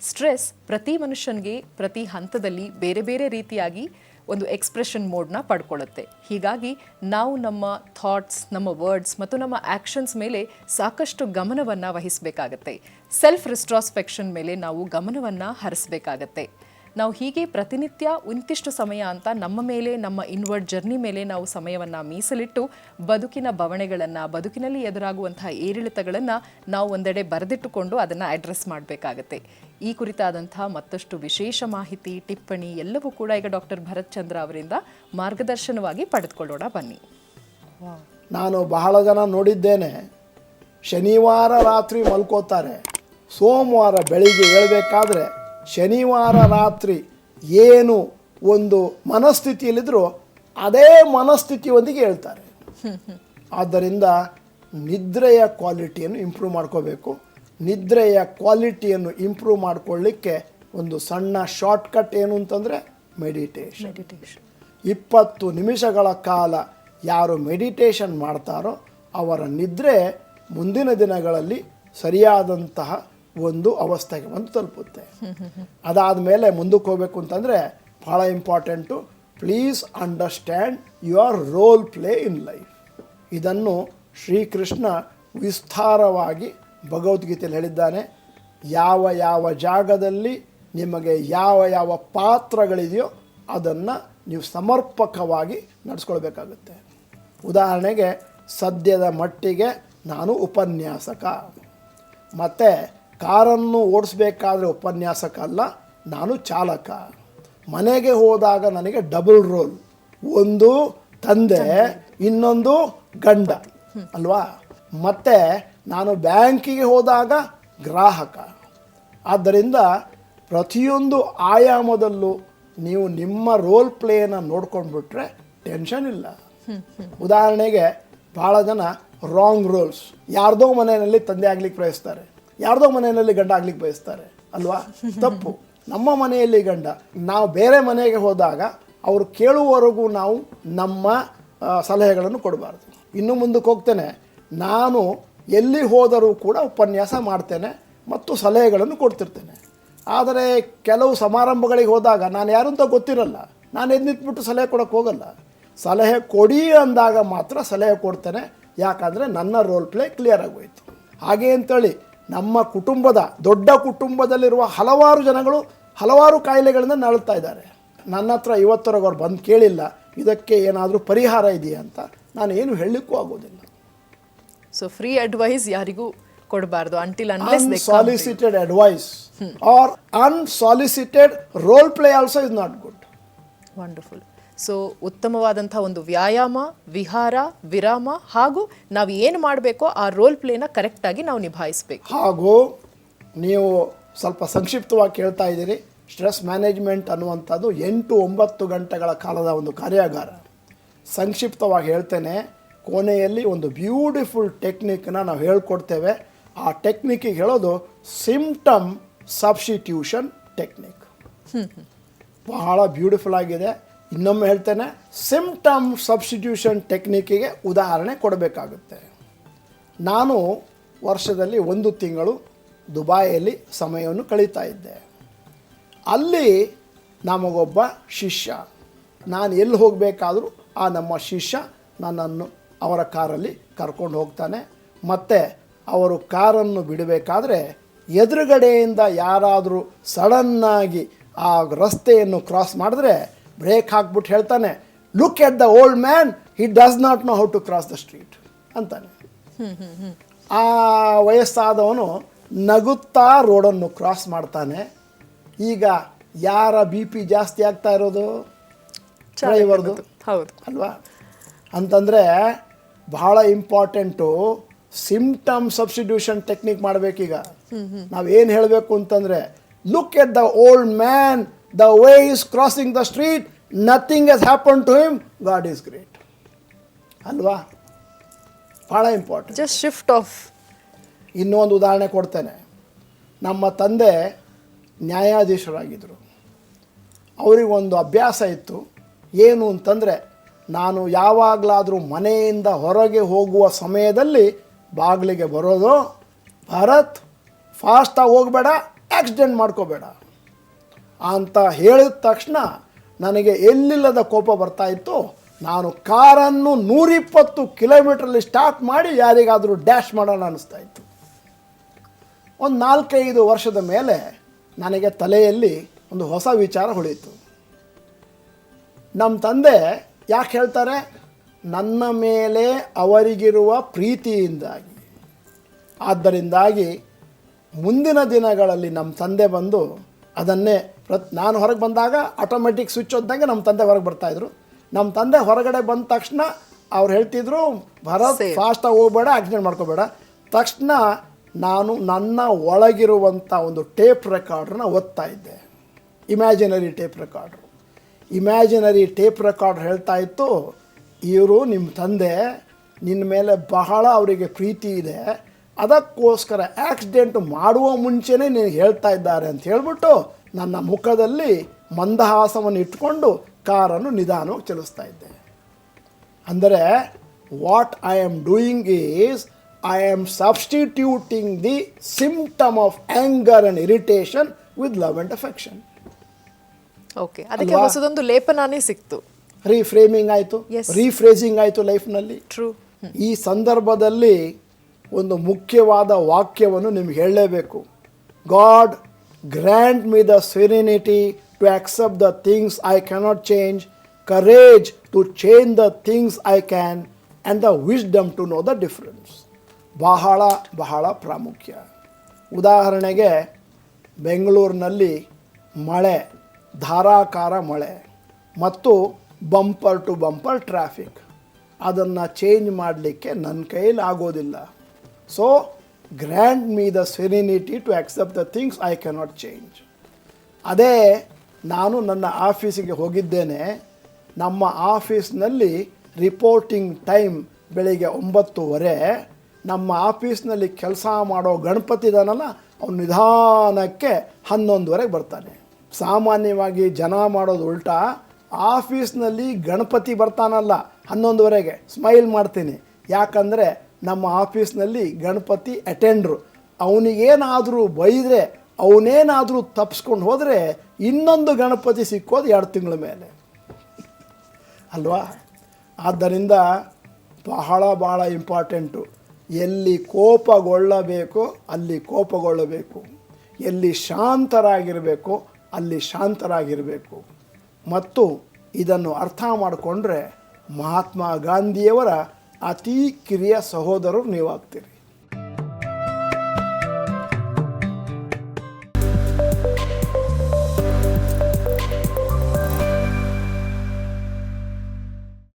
Stress ಪ್ರತಿ ಮನುಷ್ಯನಿಗೆ ಪ್ರತಿ ಹಂತದಲ್ಲಿ ಬೇರೆ ಬೇರೆ ರೀತಿಯಾಗಿ ಒಂದು ಎಕ್ಸ್ಪ್ರೆಷನ್ ಮೋಡ್ನ ಪಡ್ಕೊಳ್ಳುತ್ತೆ. ಹೀಗಾಗಿ ನಾವು ನಮ್ಮ ಥಾಟ್ಸ್ ನಮ್ಮ ವರ್ಡ್ಸ್ ಮತ್ತು ನಮ್ಮ ಆ್ಯಕ್ಷನ್ಸ್ ಮೇಲೆ ಸಾಕಷ್ಟು ಗಮನವನ್ನು ವಹಿಸಬೇಕಾಗತ್ತೆ. ಸೆಲ್ಫ್ ರಿಸ್ಟ್ರಾಸ್ಪೆಕ್ಷನ್ ಮೇಲೆ ನಾವು ಗಮನವನ್ನು ಹರಿಸಬೇಕಾಗತ್ತೆ. ನಾವು ಹೀಗೆ ಪ್ರತಿನಿತ್ಯ ಇಂತಿಷ್ಟು ಸಮಯ ಅಂತ ನಮ್ಮ ಮೇಲೆ, ನಮ್ಮ ಇನ್ವರ್ಡ್ ಜರ್ನಿ ಮೇಲೆ ನಾವು ಸಮಯವನ್ನು ಮೀಸಲಿಟ್ಟು ಬದುಕಿನ ಬವಣೆಗಳನ್ನು, ಬದುಕಿನಲ್ಲಿ ಎದುರಾಗುವಂತಹ ಏರಿಳಿತಗಳನ್ನು ನಾವು ಒಂದೆಡೆ ಬರೆದಿಟ್ಟುಕೊಂಡು ಅದನ್ನು ಅಡ್ರೆಸ್ ಮಾಡಬೇಕಾಗತ್ತೆ. ಈ ಕುರಿತಾದಂತಹ ಮತ್ತಷ್ಟು ವಿಶೇಷ ಮಾಹಿತಿ, ಟಿಪ್ಪಣಿ ಎಲ್ಲವೂ ಕೂಡ ಈಗ ಡಾಕ್ಟರ್ ಭರತ್ ಚಂದ್ರ ಅವರಿಂದ ಮಾರ್ಗದರ್ಶನವಾಗಿ ಪಡೆದುಕೊಳ್ಳೋಣ. ಬನ್ನಿ. ನಾನು ಬಹಳ ಜನ ನೋಡಿದ್ದೇನೆ, ಶನಿವಾರ ರಾತ್ರಿ ಮಲ್ಕೋತಾರೆ. ಸೋಮವಾರ ಬೆಳಿಗ್ಗೆ ಏಳಬೇಕಾದ್ರೆ ಶನಿವಾರ ರಾತ್ರಿ ಏನು ಒಂದು ಮನಸ್ಥಿತಿಯಲ್ಲಿದ್ದರೂ ಅದೇ ಮನಸ್ಥಿತಿಯೊಂದಿಗೆ ಹೇಳ್ತಾರೆ. ಆದ್ದರಿಂದ ನಿದ್ರೆಯ ಕ್ವಾಲಿಟಿಯನ್ನು ಇಂಪ್ರೂವ್ ಮಾಡ್ಕೋಬೇಕು. ನಿದ್ರೆಯ ಕ್ವಾಲಿಟಿಯನ್ನು ಇಂಪ್ರೂವ್ ಮಾಡಿಕೊಳ್ಳಿಕ್ಕೆ ಒಂದು ಸಣ್ಣ ಶಾರ್ಟ್ಕಟ್ ಏನು ಅಂತಂದರೆ ಮೆಡಿಟೇಷನ್. ಇಪ್ಪತ್ತು ನಿಮಿಷಗಳ ಕಾಲ ಯಾರು ಮೆಡಿಟೇಷನ್ ಮಾಡ್ತಾರೋ ಅವರ ನಿದ್ರೆ ಮುಂದಿನ ದಿನಗಳಲ್ಲಿ ಸರಿಯಾದಂತಹ ಒಂದು ಅವಸ್ಥೆಗೆ ಬಂದು ತಲುಪುತ್ತೆ. ಅದಾದ ಮೇಲೆ ಮುಂದಕ್ಕೆ ಹೋಗಬೇಕು ಅಂತಂದರೆ ಭಾಳ important please understand your role play in life ಇದನ್ನು ಶ್ರೀಕೃಷ್ಣ ವಿಸ್ತಾರವಾಗಿ ಭಗವದ್ಗೀತೆಯಲ್ಲಿ ಹೇಳಿದ್ದಾನೆ. ಯಾವ ಯಾವ ಜಾಗದಲ್ಲಿ ನಿಮಗೆ ಯಾವ ಯಾವ ಪಾತ್ರಗಳಿದೆಯೋ ಅದನ್ನು ನೀವು ಸಮರ್ಪಕವಾಗಿ ನಡೆಸ್ಕೊಳ್ಬೇಕಾಗುತ್ತೆ. ಉದಾಹರಣೆಗೆ, ಸದ್ಯದ ಮಟ್ಟಿಗೆ ನಾನು ಉಪನ್ಯಾಸಕ. ಮತ್ತು ಕಾರನ್ನು ಓಡಿಸ್ಬೇಕಾದ್ರೆ ಉಪನ್ಯಾಸಕ ಅಲ್ಲ ನಾನು ಚಾಲಕ. ಮನೆಗೆ ಹೋದಾಗ ನನಗೆ ಡಬಲ್ ರೋಲ್. ಒಂದು ತಂದೆ ಇನ್ನೊಂದು ಗಂಡ. ಅಲ್ವಾ? ಮತ್ತು ನಾನು ಬ್ಯಾಂಕಿಗೆ ಹೋದಾಗ ಗ್ರಾಹಕ. ಆದ್ದರಿಂದ ಪ್ರತಿಯೊಂದು ಆಯಾಮದಲ್ಲೂ ನೀವು ನಿಮ್ಮ ರೋಲ್ ಪ್ಲೇಯನ್ನು ನೋಡ್ಕೊಂಡ್ಬಿಟ್ರೆ ಟೆನ್ಷನ್ ಇಲ್ಲ. ಉದಾಹರಣೆಗೆ ಭಾಳ ಜನ ರಾಂಗ್ ರೋಲ್ಸ್ ಯಾರ್ದೋ ಮನೆಯಲ್ಲಿ ತಂದೆ ಆಗ್ಲಿಕ್ಕೆ ಬಯಸ್ತಾರೆ ಯಾರ್ದೋ ಮನೆಯಲ್ಲಿ ಗಂಡ ಆಗ್ಲಿಕ್ಕೆ ಬಯಸ್ತಾರೆ, ಅಲ್ವಾ? ತಪ್ಪು. ನಮ್ಮ ಮನೆಯಲ್ಲಿ ಗಂಡ. ನಾವು ಬೇರೆ ಮನೆಗೆ ಹೋದಾಗ ಅವರು ಕೇಳುವವರೆಗೂ ನಾವು ನಮ್ಮ ಸಲಹೆಗಳನ್ನು ಕೊಡಬಾರ್ದು. ಇನ್ನು ಮುಂದಕ್ಕೆ ಹೋಗ್ತೇನೆ. ನಾನು ಎಲ್ಲಿ ಹೋದರೂ ಕೂಡ ಉಪನ್ಯಾಸ ಮಾಡ್ತೇನೆ ಮತ್ತು ಸಲಹೆಗಳನ್ನು ಕೊಡ್ತಿರ್ತೇನೆ. ಆದರೆ ಕೆಲವು ಸಮಾರಂಭಗಳಿಗೆ ಹೋದಾಗ ನಾನು ಯಾರು ಅಂತ ಗೊತ್ತಿರಲ್ಲ. ನಾನು ಎದ್ದು ಸಲಹೆ ಕೊಡೋಕ್ಕೆ ಹೋಗಲ್ಲ. ಸಲಹೆ ಕೊಡಿ ಅಂದಾಗ ಮಾತ್ರ ಸಲಹೆ ಕೊಡ್ತೇನೆ. ಯಾಕಂದರೆ ನನ್ನ ರೋಲ್ ಪ್ಲೇ ಕ್ಲಿಯರ್ ಆಗೋಯ್ತು. ಹಾಗೆ ಅಂತೇಳಿ ನಮ್ಮ ಕುಟುಂಬದ ದೊಡ್ಡ ಕುಟುಂಬದಲ್ಲಿರುವ ಹಲವಾರು ಜನಗಳು ಹಲವಾರು ಕಾಯಿಲೆಗಳಿಂದ ನರಳ್ತಾ ಇದ್ದಾರೆ. ನನ್ನ ಹತ್ರ ಇವತ್ತರೆಗೂ ಅವ್ರು ಬಂದು ಕೇಳಿಲ್ಲ ಇದಕ್ಕೆ ಏನಾದರೂ ಪರಿಹಾರ ಇದೆಯಾ ಅಂತ. ನಾನು ಏನು ಹೇಳಲಿಕ್ಕೂ ಆಗೋದಿಲ್ಲ. ಸೊ ಫ್ರೀ ಅಡ್ವೈಸ್ ಯಾರಿಗೂ ಕೊಡಬಾರ್ದು. Until unsolicited advice or unsolicited role play also is not good wonderful so ಉತ್ತಮವಾದಂಥ ಒಂದು ವ್ಯಾಯಾಮ ವಿಹಾರ ವಿರಾಮ ಹಾಗೂ ನಾವು ಏನು ಮಾಡಬೇಕೋ ಆ ರೋಲ್ ಪ್ಲೇನ ಕರೆಕ್ಟಾಗಿ ನಾವು ನಿಭಾಯಿಸಬೇಕು. ಹಾಗೂ ನೀವು ಸ್ವಲ್ಪ ಸಂಕ್ಷಿಪ್ತವಾಗಿ ಕೇಳ್ತಾ ಇದ್ದೀರಿ ಸ್ಟ್ರೆಸ್ ಮ್ಯಾನೇಜ್ಮೆಂಟ್ ಅನ್ನುವಂಥದ್ದು ಎಂಟು ಒಂಬತ್ತು ಗಂಟೆಗಳ ಕಾಲದ ಒಂದು ಕಾರ್ಯಾಗಾರ. ಸಂಕ್ಷಿಪ್ತವಾಗಿ ಹೇಳ್ತೇನೆ ಕೊನೆಯಲ್ಲಿ ಒಂದು ಬ್ಯೂಟಿಫುಲ್ ಟೆಕ್ನಿಕ್ನ ನಾವು ಹೇಳ್ಕೊಡ್ತೇವೆ. ಆ ಟೆಕ್ನಿಕ್ಕಿಗೆ ಹೇಳೋದು ಸಿಂಪ್ಟಮ್ ಸಬ್ಸ್ಟಿಟ್ಯೂಷನ್ ಟೆಕ್ನಿಕ್ ಬಹಳ ಬ್ಯೂಟಿಫುಲ್ ಆಗಿದೆ. ಇನ್ನೊಮ್ಮೆ ಹೇಳ್ತೇನೆ ಸಿಮ್ಟಮ್ ಸಬ್ಸ್ಟಿಟ್ಯೂಷನ್ ಟೆಕ್ನಿಕ್ಕಿಗೆ ಉದಾಹರಣೆ ಕೊಡಬೇಕಾಗುತ್ತೆ. ನಾನು ವರ್ಷದಲ್ಲಿ ಒಂದು ತಿಂಗಳು ದುಬಾಯಲ್ಲಿ ಸಮಯವನ್ನು ಕಳೀತಾ ಇದ್ದೆ. ಅಲ್ಲಿ ನಮಗೊಬ್ಬ ಶಿಷ್ಯ, ನಾನು ಎಲ್ಲಿ ಹೋಗಬೇಕಾದರೂ ಆ ನಮ್ಮ ಶಿಷ್ಯ ನನ್ನನ್ನು ಅವರ ಕಾರಲ್ಲಿ ಕರ್ಕೊಂಡು ಹೋಗ್ತಾನೆ. ಮತ್ತು ಅವರು ಕಾರನ್ನು ಬಿಡಬೇಕಾದ್ರೆ ಎದುರುಗಡೆಯಿಂದ ಯಾರಾದರೂ ಸಡನ್ನಾಗಿ ಆ ರಸ್ತೆಯನ್ನು ಕ್ರಾಸ್ ಮಾಡಿದ್ರೆ ಬ್ರೇಕ್ ಹಾಕ್ಬಿಟ್ಟು ಹೇಳ್ತಾನೆ look at the old man he does not know how to cross the street ಅಂತಾನೆ. ಆ ವಯಸ್ಸಾದವನು ನಗುತ್ತಾ ರೋಡನ್ನು ಕ್ರಾಸ್ ಮಾಡ್ತಾನೆ. ಈಗ ಯಾರ ಬಿ ಪಿ ಜಾಸ್ತಿ ಆಗ್ತಾ ಇರೋದು? ಡ್ರೈವರ್ದು. ಹೌದು. ಅಲ್ವಾ? ಅಂತಂದರೆ ಬಹಳ ಇಂಪಾರ್ಟೆಂಟು ಸಿಂಪ್ಟಮ್ ಸಬ್ಸ್ಟಿಟ್ಯೂಷನ್ ಟೆಕ್ನಿಕ್ ಮಾಡಬೇಕೀಗ. ನಾವೇನು ಹೇಳಬೇಕು ಅಂತಂದರೆ look at the old man the way is crossing the street nothing has happen to him God is great. ಅಲ್ವಾ? ಭಾಳ ಇಂಪಾರ್ಟೆಂಟ್ ಜಸ್ಟ್ ಶಿಫ್ಟ್ ಆಫ್ ಇನ್ನೊಂದು ಉದಾಹರಣೆ ಕೊಡ್ತೇನೆ. ನಮ್ಮ ತಂದೆ ನ್ಯಾಯಾಧೀಶರಾಗಿದ್ದರು ಅವರಿಗೊಂದು ಅಭ್ಯಾಸ ಇತ್ತು. ಏನು ಅಂತಂದರೆ ನಾನು ಯಾವಾಗಲಾದರೂ ಮನೆಯಿಂದ ಹೊರಗೆ ಹೋಗುವ ಸಮಯದಲ್ಲಿ ಬಾಗಿಲಿಗೆ ಬರೋದು ಭರತ್ ಫಾಸ್ಟಾಗಿ ಹೋಗಬೇಡ ಆಕ್ಸಿಡೆಂಟ್ ಮಾಡ್ಕೋಬೇಡ. ಅಂತ ಹೇಳಿದ ತಕ್ಷಣ ನನಗೆ ಎಲ್ಲಿಲ್ಲದ ಕೋಪ ಬರ್ತಾ ಇತ್ತು, ನಾನು ಕಾರನ್ನು ನೂರಿಪ್ಪತ್ತು ಕಿಲೋಮೀಟ್ರಲ್ಲಿ ಸ್ಟಾರ್ಟ್ ಮಾಡಿ ಯಾರಿಗಾದರೂ ಡ್ಯಾಶ್ ಮಾಡೋಣ ಅನ್ನಿಸ್ತಾ ಇತ್ತು. ಒಂದು ನಾಲ್ಕೈದು ವರ್ಷದ ಮೇಲೆ ನನಗೆ ತಲೆಯಲ್ಲಿ ಒಂದು ಹೊಸ ವಿಚಾರ ಹೊಳೆಯಿತು. ನಮ್ಮ ತಂದೆ ಯಾಕೆ ಹೇಳ್ತಾರೆ, ನನ್ನ ಮೇಲೆ ಅವರಿಗಿರುವ ಪ್ರೀತಿಯಿಂದಾಗಿ. ಆದ್ದರಿಂದಾಗಿ ಮುಂದಿನ ದಿನಗಳಲ್ಲಿ ನಮ್ಮ ತಂದೆ ಬಂದು ಅದನ್ನೇ ಪ್ರತ್ ನಾನು ಹೊರಗೆ ಬಂದಾಗ ಆಟೋಮೆಟಿಕ್ ಸ್ವಿಚ್ ಒದ್ದಂಗೆ ನಮ್ಮ ತಂದೆ ಹೊರಗೆ ಬರ್ತಾಯಿದ್ರು ನಮ್ಮ ತಂದೆ ಹೊರಗಡೆ ಬಂದ ತಕ್ಷಣ ಅವ್ರು ಹೇಳ್ತಿದ್ರು ಭರತ್. ಫಾಸ್ಟಾಗಿ ಹೋಗ್ಬೇಡ ಆಕ್ಸಿಡೆಂಟ್ ಮಾಡ್ಕೋಬೇಡ. ತಕ್ಷಣ ನಾನು ನನ್ನ ಒಳಗಿರುವಂಥ ಒಂದು ಟೇಪ್ ರೆಕಾರ್ಡ್ರನ್ನ ಓದ್ತಾ ಇದ್ದೆ. Imaginary tape recorder imaginary tape record ಹೇಳ್ತಾ ಇತ್ತು ಇವರು ನಿಮ್ಮ ತಂದೆ ನಿನ್ನ ಮೇಲೆ ಬಹಳ ಅವರಿಗೆ ಪ್ರೀತಿ ಇದೆ. ಅದಕ್ಕೋಸ್ಕರ ಆಕ್ಸಿಡೆಂಟ್ ಮಾಡುವ ಮುಂಚೆನೇ ನೀನು ಹೇಳ್ತಾ ಇದ್ದಾರೆ ಅಂತ ಹೇಳಿಬಿಟ್ಟು ನನ್ನ ಮುಖದಲ್ಲಿ ಮಂದಹಾಸವನ್ನು ಇಟ್ಕೊಂಡು ಕಾರನ್ನು ನಿಧಾನವಾಗಿ ಚಲಿಸ್ತಾ ಇದ್ದೆ. ಅಂದರೆ what I am doing is I am substituting the symptom of anger and irritation with love and affection okay ಅದಕ್ಕೆ ಹೊಸದೊಂದು ಲೇಪನಾನೇ ಸಿಕ್ತು. ರೀಫ್ರೇಮಿಂಗ್ ಆಯಿತು. ರೀಫ್ರೇಸಿಂಗ್ ಆಯಿತು ಲೈಫ್ನಲ್ಲಿ ಟ್ರೂ ಈ ಸಂದರ್ಭದಲ್ಲಿ ಒಂದು ಮುಖ್ಯವಾದ ವಾಕ್ಯವನ್ನು ನಿಮ್ಗೆ ಹೇಳಲೇಬೇಕು. God grant me the serenity to accept the things I cannot change, courage to change the things I can and the wisdom to know the difference. ಬಹಳ ಬಹಳ ಪ್ರಾಮುಖ್ಯ. ಉದಾಹರಣೆಗೆ, ಬೆಂಗಳೂರಿನಲ್ಲಿ ಮಳೆ, ಧಾರಾಕಾರ ಮಳೆ, ಮತ್ತು ಬಂಪರ್ ಟು ಬಂಪರ್ ಟ್ರಾಫಿಕ್. ಅದನ್ನು ಚೇಂಜ್ ಮಾಡಲಿಕ್ಕೆ ನನ್ನ ಕೈಯಲ್ಲಿ ಆಗೋದಿಲ್ಲ. So grant me the serenity to accept the things I cannot change ಅದೇ ನಾನು ನನ್ನ ಆಫೀಸಿಗೆ ಹೋಗಿದ್ದೇನೆ. ನಮ್ಮ ಆಫೀಸ್ನಲ್ಲಿ ರಿಪೋರ್ಟಿಂಗ್ ಟೈಮ್ ಬೆಳಿಗ್ಗೆ ಒಂಬತ್ತುವರೆ. ನಮ್ಮ ಆಫೀಸ್ನಲ್ಲಿ ಕೆಲಸ ಮಾಡೋ ಗಣಪತಿ ಇದಾನಲ್ಲ, ಅವನು ನಿಧಾನಕ್ಕೆ ಹನ್ನೊಂದುವರೆಗೆ ಬರ್ತಾನೆ. ಸಾಮಾನ್ಯವಾಗಿ ಜನ ಮಾಡೋದು ಉಲ್ಟಾ, ಆಫೀಸ್ನಲ್ಲಿ ಗಣಪತಿ ಬರ್ತಾನಲ್ಲ ಹನ್ನೊಂದುವರೆಗೆ ಸ್ಮೈಲ್ ಮಾಡ್ತೀನಿ. ಯಾಕಂದರೆ ನಮ್ಮ ಆಫೀಸ್ನಲ್ಲಿ ಗಣಪತಿ ಅಟೆಂಡ್ರು ಅವನಿಗೇನಾದರೂ ಬೈದರೆ, ಅವನೇನಾದರೂ ತಪ್ಪಿಸ್ಕೊಂಡು ಹೋದರೆ ಇನ್ನೊಂದು ಗಣಪತಿ ಸಿಕ್ಕೋದು ಎರಡು ತಿಂಗಳ ಮೇಲೆ. ಅಲ್ವಾ? ಆದ್ದರಿಂದ ಬಹಳ ಬಹಳ ಇಂಪಾರ್ಟೆಂಟು. ಎಲ್ಲಿ ಕೋಪಗೊಳ್ಳಬೇಕು, ಅಲ್ಲಿ ಕೋಪಗೊಳ್ಳಬೇಕು. ಎಲ್ಲಿ ಶಾಂತರಾಗಿರಬೇಕು, ಅಲ್ಲಿ ಶಾಂತರಾಗಿರಬೇಕು. ಮತ್ತು ಇದನ್ನು ಅರ್ಥ ಮಾಡಿಕೊಂಡ್ರೆ ಮಹಾತ್ಮ ಗಾಂಧಿಯವರ ಅತಿ ಕಿರಿಯ ಸಹೋದರರು ನೀವಾಗ್ತೀರಿ